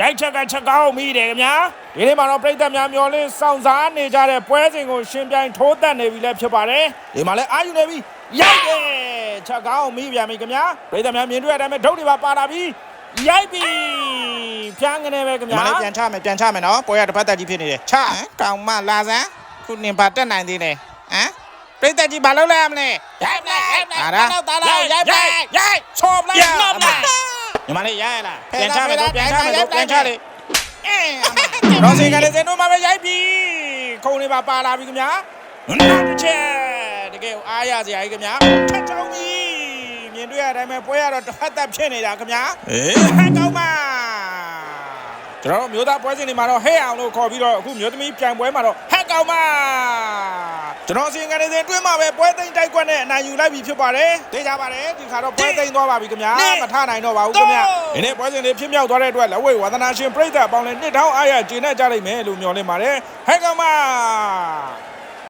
ရိုက်ချက်ကချက်ကောင်းမိတယ်ခင်ဗျာဒီနေ့မှာတော့ပြည်သက်များမျောလင်းစောင့်စားနေကြတဲ့ပွဲစဉ်ကိုရှင်ပြိုင်ထိုးတက်နေပြီလည်းဖြစ်ပါတယ်ဒီမှာလည်းအာယူနေပြီရိုက်တယ်ချက်ကောင်းမိပြန်ပြီခင်ဗျာပြည်သက်များမြင်တွေ့ရတဲ့အတိုင်းဒုတ်တွေပါပါလာပြီရိုက်ပြီဖြန်းကနေပဲခင်ဒီဗျာမှာလေးပြန်ချမယ်ပြန်ချမယ်နော်ပွဲရတစ်ဖက်တက်ကြီးဖြစ်နေတယ်ချဟမ်ကောင်မလာစမ်းခုနင်ပါတက်နိုင်သေးတယ်ဟမ်ပြိတက်ကြီးဘာလုပ်လိုက်ရမလဲရိုက်လိုက်ရိုက်လိုက်ဟာလားတာလားရိုက်လိုက် ညီမလေးရရလားပြန်ချမယ်တော့ပြန်ချမယ်တော့ပြန်ချလေအဲတော့စီကလေးစင်တို့မှာပဲရိုက်ပြီခုံနေပါပါလာပြီခင်ဗျာနောက်တစ်ချက်တကယ်ကိုအားရစရာကြီးခင်ဗျာထက်ချောင်းပြီမြင်တွေ့ရတဲ့အတိုင်းပဲပွဲရတော့တစ်ဖက်သက်ဖြစ်နေတာခင်ဗျာအေးဟဲ့ကောင်းပါကျွန်တော်တို့မျိုးသားပွဲစဉ်တွေမှာတော့ဟဲ့အောင်လို့ခေါ်ပြီးတော့အခုမျိုးသမီးပြိုင်ပွဲမှာတော့ဟဲ့ကောင်းပါ ကျွန်တော်စီရင်ကနေစဉ်အတွင်းမှာပဲပွဲသိမ်းတိုက်ကွက်နဲ့အနိုင်ယူလိုက်ပြီဖြစ်ပါတယ်သိကြပါတယ်ဒီခါတော့ပွဲသိမ်းသွားပါပြီခင်ဗျာမထနိုင်တော့ပါဘူးခင်ဗျာဒီနေ့ပွဲစဉ်တွေဖြစ်မြောက်သွားတဲ့အတွက်လက်ဝဲဝါသနာရှင်ပြိဿအပေါင်းလည်းနှစ်ထောင်အားရကျေနပ်ကြလိမ့်မယ်လို့မျှော်လင့်ပါတယ်ဟဲ့ကောင်းပါ